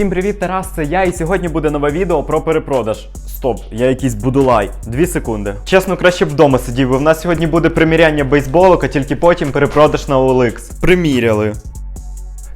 Всім привіт, Тарас, це я, і сьогодні буде нове відео про перепродаж. Стоп, я якийсь будулай. Дві секунди. Чесно, краще б вдома сидів, бо в нас сьогодні буде приміряння бейсболок, а тільки потім перепродаж на OLX. Приміряли.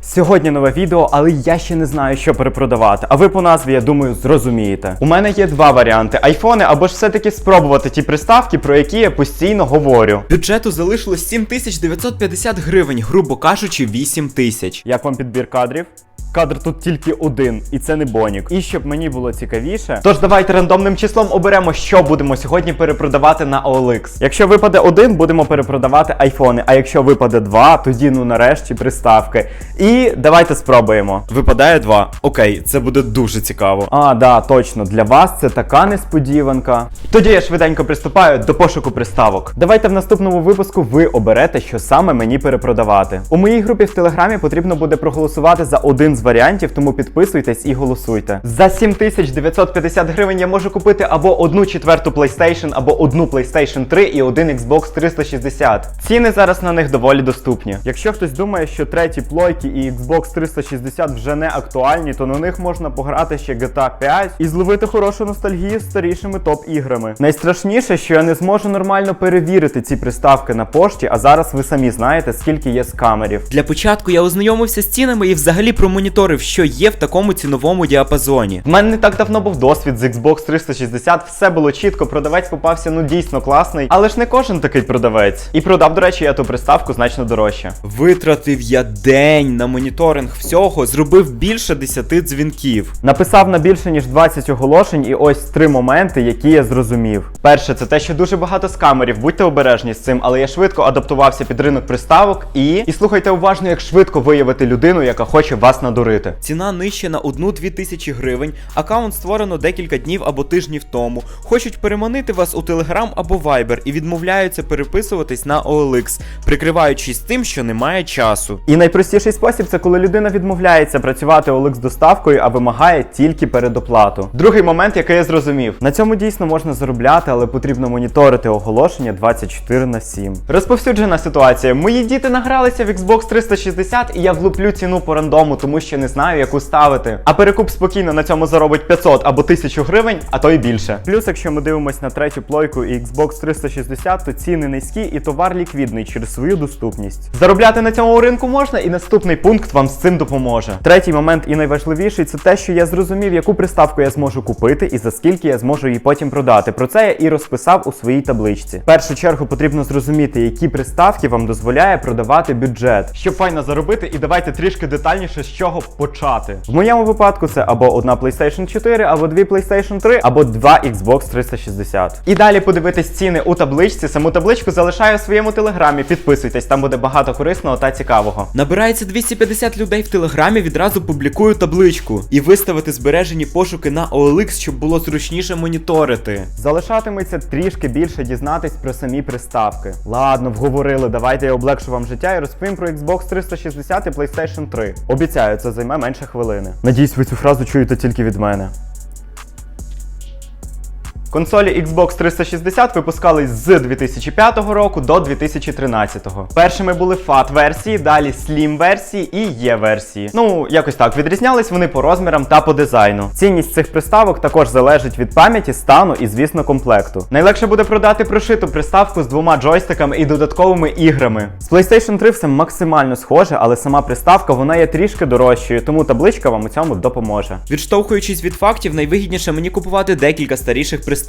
Сьогодні нове відео, але я ще не знаю, що перепродавати. А ви по назві, я думаю, зрозумієте. У мене є два варіанти: айфони або ж все-таки спробувати ті приставки, про які я постійно говорю. Бюджету залишилось 7950 гривень, грубо кажучи, 8 тисяч. Як вам підбір кадрів? Кадр тут тільки один, і це не бонік. І щоб мені було цікавіше. Тож давайте рандомним числом оберемо, що будемо сьогодні перепродавати на OLX. Якщо випаде один, будемо перепродавати айфони. А якщо випаде два, тоді ну нарешті приставки. І давайте спробуємо. Випадає 2. Окей, це буде дуже цікаво. А, да, точно, для вас це така несподіванка. Тоді я швиденько приступаю до пошуку приставок. Давайте в наступному випуску ви оберете, що саме мені перепродавати. У моїй групі в телеграмі потрібно буде проголосувати за один з варіантів, тому підписуйтесь і голосуйте. За 7950 гривень я можу купити або одну четверту PlayStation, або одну PlayStation 3 і один Xbox 360. Ціни зараз на них доволі доступні. Якщо хтось думає, що треті плойки і Xbox 360 вже не актуальні, то на них можна пограти ще GTA 5 і зловити хорошу ностальгію з старішими топ-іграми. Найстрашніше, що я не зможу нормально перевірити ці приставки на пошті, а зараз ви самі знаєте, скільки є скамерів. Для початку я ознайомився з цінами і взагалі промоніторив, що є в такому ціновому діапазоні. В мене не так давно був досвід з Xbox 360, все було чітко, продавець попався ну дійсно класний, але ж не кожен такий продавець. І продав, до речі, я ту приставку значно дорожче. Витратив я день на моніторинг всього, зробив більше 10 дзвінків. Написав на більше ніж 20 оголошень, і ось три моменти, які я зрозумів. Перше, це те, що дуже багато скамерів. Будьте обережні з цим, але я швидко адаптувався під ринок приставок і. І слухайте уважно, як швидко виявити людину, яка хоче вас надурити. Ціна нижче на 1-2 тисячі гривень, аккаунт створено декілька днів або тижнів тому. Хочуть переманити вас у Telegram або Viber і відмовляються переписуватись на OLX, прикриваючись тим, що немає часу. І найпростіший спосіб це коли людина відмовляється працювати OLX доставкою, а вимагає тільки передоплату. Другий момент, який я зрозумів, на цьому дійсно можна заробляти, але потрібно моніторити оголошення 24 на 7. Розповсюджена ситуація. Мої діти награлися в Xbox 360 і я влуплю ціну по рандому, тому що не знаю, яку ставити. А перекуп спокійно на цьому заробить 500 або 1000 гривень, а то й більше. Плюс, якщо ми дивимося на третю плойку і Xbox 360, то ціни низькі і товар ліквідний через свою доступність. Заробляти на цьому ринку можна, і наступний пункт вам з цим допоможе. Третій момент і найважливіший це те, що я зрозумів, яку приставку я зможу купити і за скільки я зможу її потім продати. Про це я і розписав у своїй табличці. В першу чергу потрібно зрозуміти, які приставки вам дозволяє продавати бюджет, щоб файно заробити, і давайте трішки детальніше з чого почати. В моєму випадку це або одна PlayStation 4, або дві PlayStation 3, або два Xbox 360. І далі подивитись ціни у табличці. Саму табличку залишаю у своєму телеграмі. Підписуйтесь, там буде багато корисного та цікавого. Набирається 250 людей в телеграмі, відразу публікую табличку і виставити збережені пошуки на OLX, щоб було зручніше моніторити. Залишатиметься трішки більше дізнатись про самі приставки. Ладно, вговорили, давайте я облегшу вам життя і розповім про Xbox 360 і PlayStation 3. Обіцяю, це займе менше хвилини. Надіюсь, ви цю фразу чуєте тільки від мене. Консолі Xbox 360 випускались з 2005 року до 2013. Першими були FAT версії, далі Slim версії і E версії. Ну, якось так відрізнялись вони по розмірам та по дизайну. Цінність цих приставок також залежить від пам'яті, стану і, звісно, комплекту. Найлегше буде продати прошиту приставку з двома джойстиками і додатковими іграми. З PlayStation 3 все максимально схоже, але сама приставка вона є трішки дорожчою, тому табличка вам у цьому допоможе. Відштовхуючись від фактів, найвигідніше мені купувати декілька старіших приставок.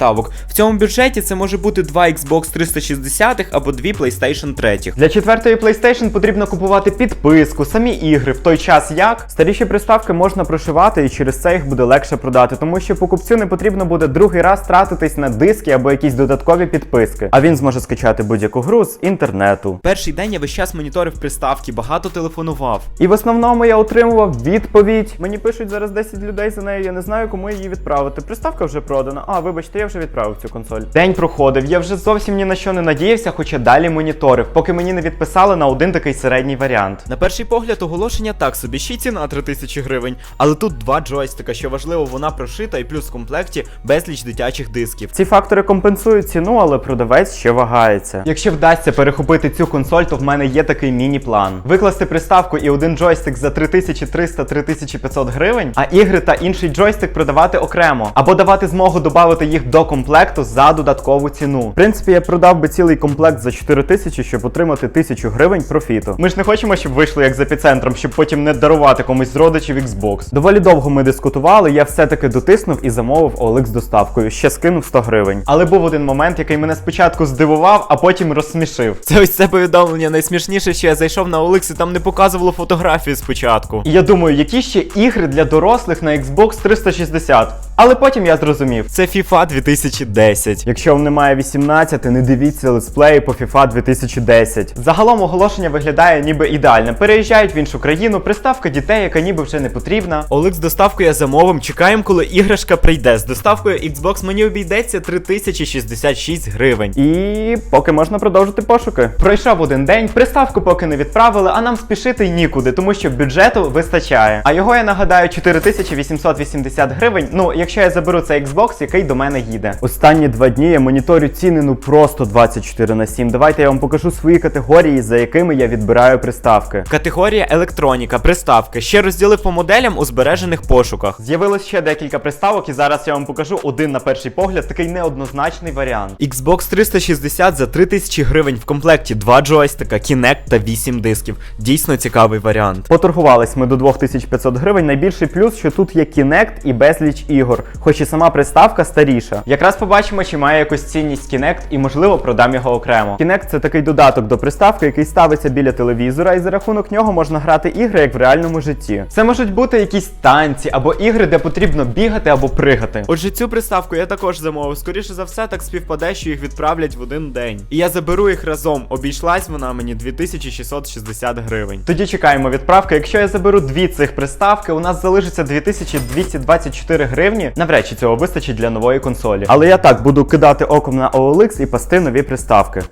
В цьому бюджеті це може бути два Xbox 360 або дві PlayStation 3. Для четвертої PlayStation потрібно купувати підписку, самі ігри, в той час як старіші приставки можна прошивати і через це їх буде легше продати, тому що покупцю не потрібно буде другий раз тратитись на диски або якісь додаткові підписки. А він зможе скачати будь-яку гру з інтернету. Перший день я весь час моніторив приставки, багато телефонував. І в основному я отримував відповідь. Мені пишуть зараз 10 людей за нею, я не знаю, кому її відправити. Приставка вже продана. А, вибачте, я я вже відправив цю консоль. День проходив, я вже зовсім ні на що не надіявся, хоча далі моніторив, поки мені не відписали на один такий середній варіант. На перший погляд оголошення так собі, ще ціна 3000 гривень, але тут два джойстика, що важливо, вона прошита і плюс в комплекті безліч дитячих дисків. Ці фактори компенсують ціну, але продавець ще вагається. Якщо вдасться перехопити цю консоль, то в мене є такий міні-план: викласти приставку і один джойстик за 3300-3500 гривень, а ігри та інший джойстик продавати окремо, або давати змогу додати їх до комплекту за додаткову ціну. В принципі, я продав би цілий комплект за 4000, щоб отримати 1000 гривень профіту. Ми ж не хочемо, щоб вийшло як з епіцентром, щоб потім не дарувати комусь з родичів Xbox. Доволі довго ми дискутували, я все-таки дотиснув і замовив OLX з доставкою. Ще скинув 100 гривень. Але був один момент, який мене спочатку здивував, а потім розсмішив. Це ось це повідомлення найсмішніше, що я зайшов на OLX і там не показувало фотографії спочатку. І я думаю, які ще ігри для дорослих на Xbox 360. Але потім я зрозумів. Це FIFA 2010. Якщо вам немає 18, не дивіться летсплеї по FIFA 2010. Загалом оголошення виглядає ніби ідеальне. Переїжджають в іншу країну, приставка дітей, яка ніби вже не потрібна. OLX доставку я замовим, чекаємо, коли іграшка прийде. З доставкою Xbox мені обійдеться 3066 гривень. І поки можна продовжити пошуки. Пройшов один день, приставку поки не відправили, а нам спішити нікуди, тому що бюджету вистачає. А його я нагадаю 4880 гривень. Ну, якщо я заберу цей Xbox, який до мене їде. Останні два дні я моніторю ціни ну просто 24 на 7. Давайте я вам покажу свої категорії, за якими я відбираю приставки. Категорія електроніка, приставки. Ще розділив по моделям у збережених пошуках. З'явилось ще декілька приставок, і зараз я вам покажу один на перший погляд, такий неоднозначний варіант. Xbox 360 за 3000 гривень в комплекті 2 джойстика, Kinect та 8 дисків. Дійсно цікавий варіант. Поторгувались ми до 2500 гривень. Найбільший плюс, що тут є Kinect і безліч ігор, хоч і сама приставка старіша. Якраз побачимо, чи має якусь цінність Kinect, і можливо продам його окремо. Kinect це такий додаток до приставки, який ставиться біля телевізора, і за рахунок нього можна грати ігри як в реальному житті. Це можуть бути якісь танці або ігри, де потрібно бігати або пригати. Отже, цю приставку я також замовив. Скоріше за все, так співпаде, що їх відправлять в один день. І я заберу їх разом. Обійшлась вона мені 2660 гривень. Тоді чекаємо відправки. Якщо я заберу дві цих приставки, у нас залишиться 2224 гривні. Навряд чи цього вистачить для нової консолі. Але я так буду кидати оком на OLX і пасти нові приставки.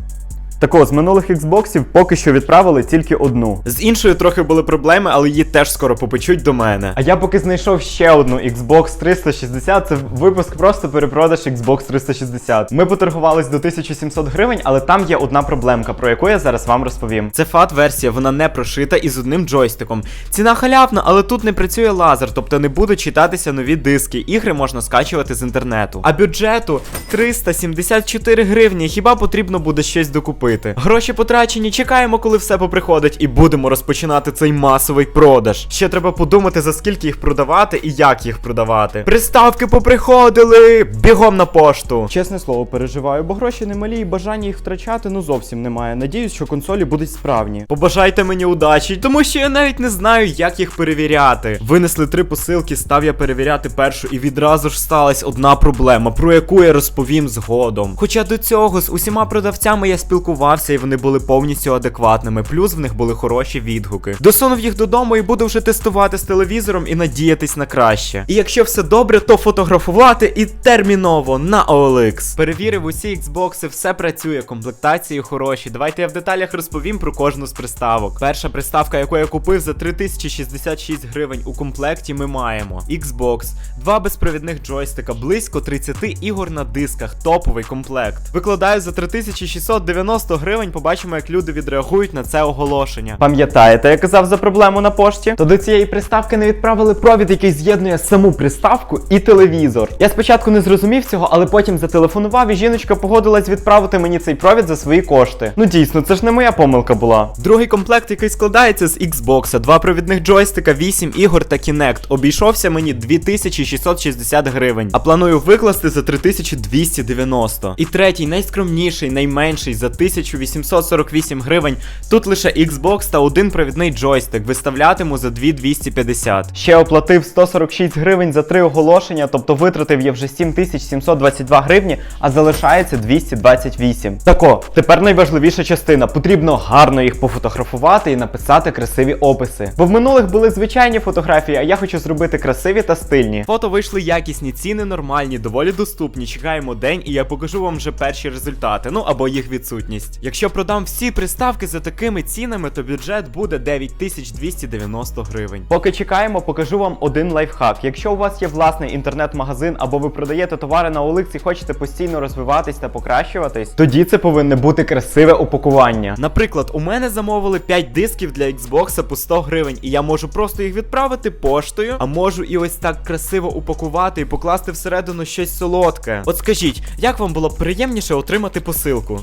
Тако, з минулих Xboxів поки що відправили тільки одну. З іншою трохи були проблеми, але її теж скоро попечуть до мене. А я поки знайшов ще одну Xbox 360, це випуск просто перепродаж Xbox 360. Ми поторгувались до 1700 гривень, але там є одна проблемка, про яку я зараз вам розповім. Це FAT-версія, вона не прошита і з одним джойстиком. Ціна халявна, але тут не працює лазер, тобто не будуть читатися нові диски. Ігри можна скачувати з інтернету. А бюджету 374 гривні. Хіба потрібно буде щось докупити? Гроші потрачені, чекаємо, коли все поприходить, і будемо розпочинати цей масовий продаж. Ще треба подумати, за скільки їх продавати і як їх продавати. Приставки поприходили! Бігом на пошту. Чесне слово, переживаю, бо гроші немалі і бажання їх втрачати ну зовсім немає. Надіюсь, що консолі будуть справні. Побажайте мені удачі, тому що я навіть не знаю, як їх перевіряти. Винесли три посилки, став я перевіряти першу, і відразу ж сталася одна проблема, про яку я розповім згодом. Хоча до цього з усіма продавцями я спілкувався, і вони були повністю адекватними, плюс в них були хороші відгуки. Досунув їх додому і буду вже тестувати з телевізором і надіятись на краще. І якщо все добре, то фотографувати і терміново на OLX. Перевірив усі Xbox, все працює, комплектації хороші. Давайте я в деталях розповім про кожну з приставок. Перша приставка, яку я купив за 3066 гривень у комплекті, ми маємо Xbox, два безпровідних джойстика, близько 30 ігор на дисках, топовий комплект. Викладаю за 3690 гривень, побачимо, як люди відреагують на це оголошення. Пам'ятаєте, я казав за проблему на пошті? То до цієї приставки не відправили провід, який з'єднує саму приставку і телевізор. Я спочатку не зрозумів цього, але потім зателефонував, і жіночка погодилась відправити мені цей провід за свої кошти. Ну дійсно, це ж не моя помилка була. Другий комплект, який складається з Xbox, два провідних джойстика, 8 ігор та Kinect, обійшовся мені 2660 гривень, а планую викласти за 3290. І третій, найскромніший, найменший за 1848 гривень. Тут лише Xbox та один провідний джойстик. Виставлятиму за 2250. Ще оплатив 146 гривень за три оголошення, тобто витратив я вже 7722 гривні, а залишається 228. Тако, тепер найважливіша частина. Потрібно гарно їх пофотографувати і написати красиві описи. Бо в минулих були звичайні фотографії, а я хочу зробити красиві та стильні. Фото вийшли якісні, ціни нормальні, доволі доступні. Чекаємо день, і я покажу вам вже перші результати, ну або їх відсутність. Якщо продам всі приставки за такими цінами, то бюджет буде 9290 гривень. Поки чекаємо, покажу вам один лайфхак. Якщо у вас є власний інтернет-магазин або ви продаєте товари на OLX і хочете постійно розвиватись та покращуватись, тоді це повинне бути красиве упакування. Наприклад, у мене замовили 5 дисків для Xbox по 100 гривень, і я можу просто їх відправити поштою, а можу і ось так красиво упакувати і покласти всередину щось солодке. От скажіть, як вам було б приємніше отримати посилку?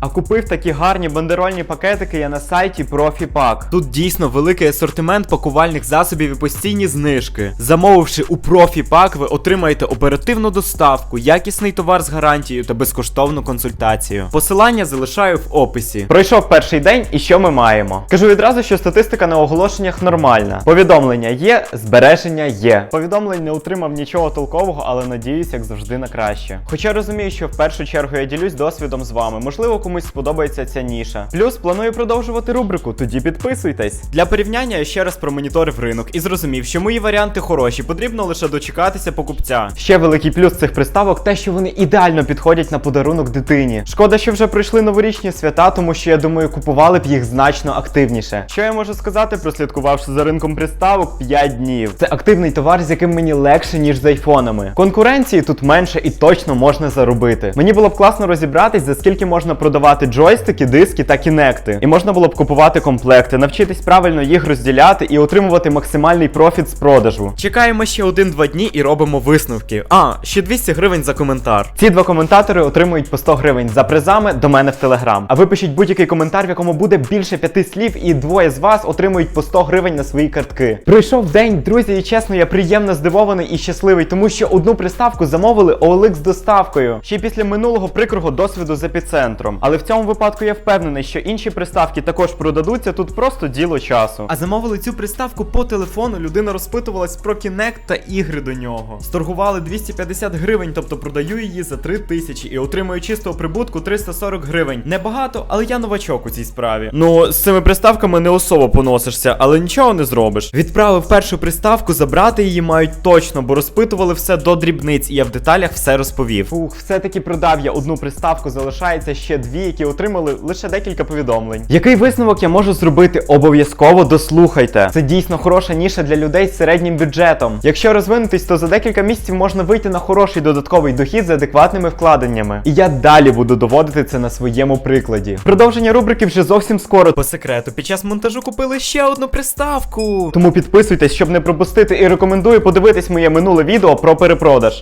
А купив такі гарні бандерольні пакетики я на сайті ProfiPack. Тут дійсно великий асортимент пакувальних засобів і постійні знижки. Замовивши у ProfiPack, ви отримаєте оперативну доставку, якісний товар з гарантією та безкоштовну консультацію. Посилання залишаю в описі. Пройшов перший день, і що ми маємо? Кажу відразу, що статистика на оголошеннях нормальна. Повідомлення є, збереження є. Повідомлень не отримав нічого толкового, але надіюсь, як завжди, на краще. Хоча розумію, що в першу чергу я ділюсь досвідом з вами. Можливо, комусь сподобається ця ніша. Плюс планую продовжувати рубрику, тоді підписуйтесь. Для порівняння я ще раз промоніторив ринок і зрозумів, що мої варіанти хороші, потрібно лише дочекатися покупця. Ще великий плюс цих приставок те, що вони ідеально підходять на подарунок дитині. Шкода, що вже пройшли новорічні свята, тому що я думаю, купували б їх значно активніше. Що я можу сказати, прослідкувавши за ринком приставок 5 днів. Це активний товар, з яким мені легше, ніж з айфонами. Конкуренції тут менше і точно можна заробити. Мені було б класно розібратись, за скільки можна продавати джойстики, диски та кінекти. І можна було б купувати комплекти, навчитись правильно їх розділяти і отримувати максимальний профіт з продажу. Чекаємо ще один-два дні і робимо висновки. А, ще 200 гривень за коментар. Ці два коментатори отримують по 100 гривень за призами до мене в телеграм. А ви пишіть будь-який коментар, в якому буде більше п'яти слів, і двоє з вас отримують по 100 гривень на свої картки. Пройшов день, друзі, і чесно, я приємно здивований і щасливий, тому що одну приставку замовили OLX з доставкою. Ще після минулого прикрого досвіду з епіцентром. Але в цьому випадку я впевнений, що інші приставки також продадуться. Тут просто діло часу. А замовили цю приставку по телефону. Людина розпитувалась про Kinect та ігри до нього. Сторгували 250 гривень, тобто продаю її за 3 тисячі і отримую чистого прибутку 340 гривень. Небагато, але я новачок у цій справі. Ну, з цими приставками не особо поносишся, але нічого не зробиш. Відправив першу приставку, забрати її мають точно, бо розпитували все до дрібниць, і я в деталях все розповів. Фух, все-таки продав я одну приставку, залишається ще дві, які отримали лише декілька повідомлень. Який висновок я можу зробити? Обов'язково дослухайте. Це дійсно хороша ніша для людей з середнім бюджетом. Якщо розвинутись, то за декілька місяців можна вийти на хороший додатковий дохід з адекватними вкладеннями. І я далі буду доводити це на своєму прикладі. Продовження рубрики вже зовсім скоро. По секрету, під час монтажу купили ще одну приставку. Тому підписуйтесь, щоб не пропустити, і рекомендую подивитись моє минуле відео про перепродаж.